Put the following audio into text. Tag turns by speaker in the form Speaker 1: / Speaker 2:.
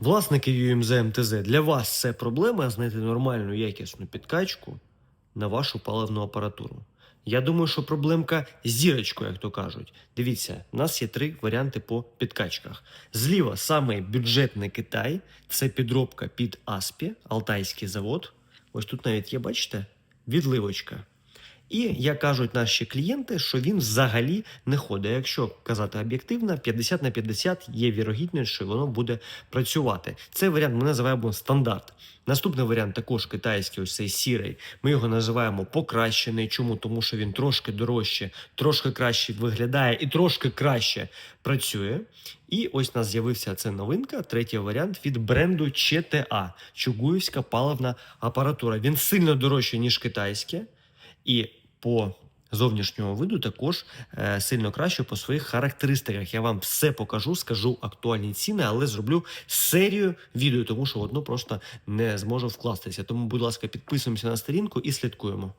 Speaker 1: Власники ЮМЗ МТЗ, для вас це проблема знайти нормальну якісну підкачку на вашу паливну апаратуру. Я думаю, що проблемка з зірочкою, як то кажуть. Дивіться, у нас є три варіанти по підкачках. Зліва самий бюджетний Китай, це підробка під Аспі, Алтайський завод. Ось тут навіть є, бачите, відливочка. І як кажуть наші клієнти, що він взагалі не ходить. Якщо казати об'єктивно, 50 на 50 є вірогідність, що воно буде працювати. Цей варіант ми називаємо стандарт. Наступний варіант також китайський, ось цей сірий. Ми його називаємо покращений. Чому? Тому що він трошки дорожче, трошки краще виглядає і трошки краще працює. І ось у нас з'явився це новинка, третій варіант від бренду ЧТА Чугуївська паливна апаратура. Він сильно дорожчий, ніж китайське, і по зовнішнього виду також е, сильно краще по своїх характеристиках. Я вам все покажу, скажу актуальні ціни, але зроблю серію відео, тому що одно просто не зможу вкластися. Тому, будь ласка, підписуємося на сторінку і слідкуємо.